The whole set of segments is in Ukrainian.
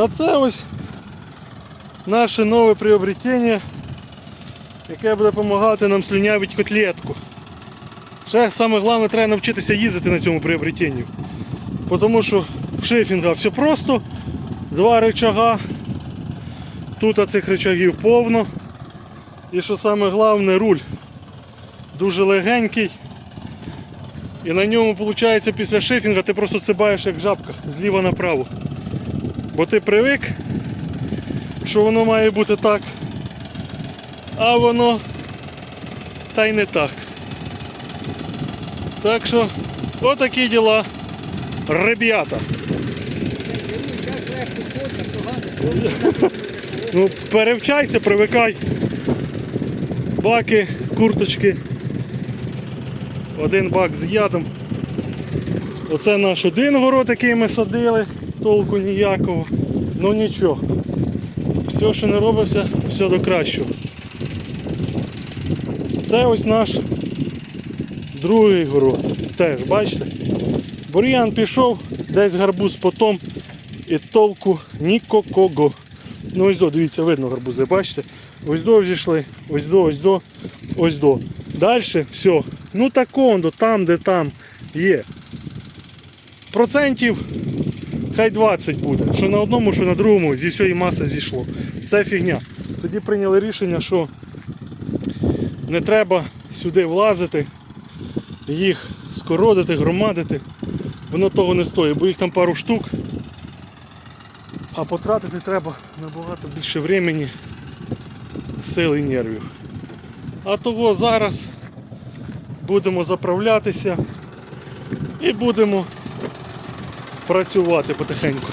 А це ось наше нове приобретення, яке буде допомагати нам слюнявити котлетку. Ще саме головне треба навчитися їздити на цьому приобретенні. Тому що в шифінга все просто, два рычага, тут цих рычагів повно. І що саме головне, руль дуже легенький. І на ньому, виходить, після шифінга ти просто цибаєш як жабка зліва направо. Бо ти привик, що воно має бути так, а воно та й не так. Так що, отакі діла, ребята. Ну, перевчайся, привикай. Баки, курточки. Один бак з ядом. Оце наш один город, який ми садили, толку ніякого. Ну нічого. Все, що не робиться, все до кращого. Це ось наш другий город. Теж, бачите? Бур'ян пішов, десь гарбуз потом і толку нікокого. Ну ось до, дивіться, видно гарбузи, бачите? Ось до зійшли, ось до, ось до, ось до. Далі все. Ну так он, там, де там є. Процентів хай 20 буде. Що на одному, що на другому зі всієї маси зійшло. Це фігня. Тоді прийняли рішення, що не треба сюди влазити, їх скородити, громадити. Воно того не стоїть, бо їх там пару штук. А потратити треба набагато більше времени, сил і нервів. А того зараз будемо заправлятися і будемо працювати потихеньку.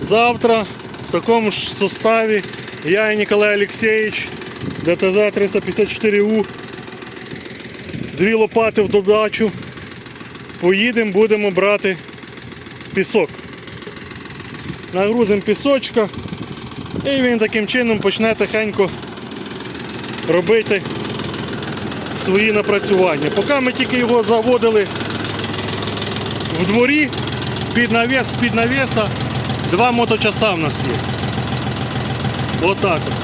Завтра в такому ж составі я і Ніколай Олексійович, ДТЗ 354У, дві лопати в додачу. Поїдемо, будемо брати пісок. Нагрузимо пісочка і він таким чином почне тихенько робити свої напрацювання. Поки ми тільки його заводили в дворі, під навіс, з-під навіса, два моточаса в нас є. Отак от.